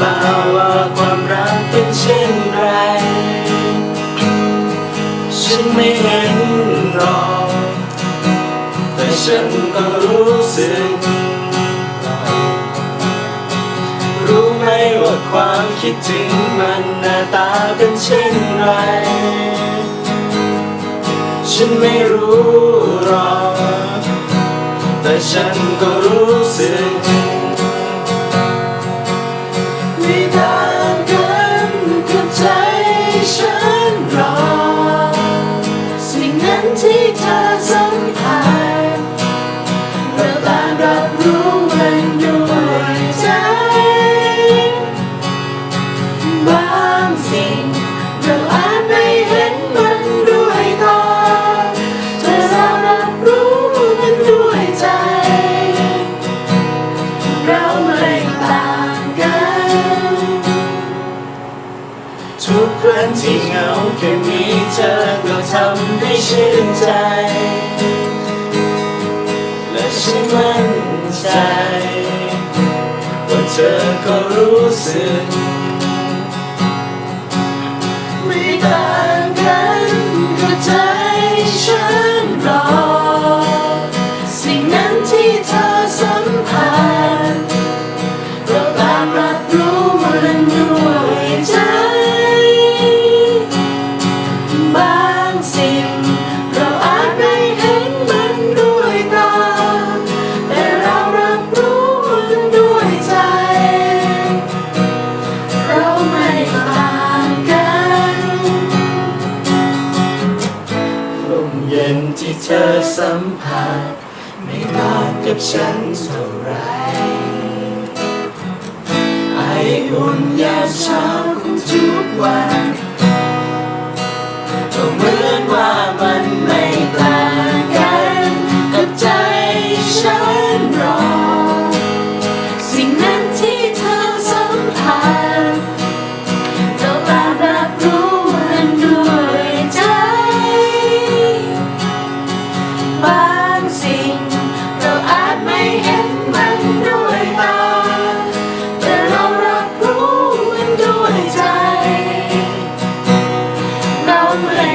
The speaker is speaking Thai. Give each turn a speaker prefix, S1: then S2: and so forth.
S1: ฝ่าว่าความรักเป็นเช่นไร ฉันไม่เห็นรอแต่ฉันก็รู้สึก รู้ไหมว่าความคิดถึงมันหน้าตาเป็นเช่นไร ฉันไม่รู้รอแต่ฉันก็ ง ทุกครั้งที่เหงาแค่มีเธอก็ทำให้ชื่นใจ และฉันมั่นใจว่าเธอก็รู้สึก ไม่ต่างกันกับใจฉันหรอกสิ่งนั้นที่เธอสัมผัสเราต่างรับรู้มันด้วยใจ เธอสัมผัส ไม่ต่างกับฉันเท่าไรไออุ่นยามเช้า Amen.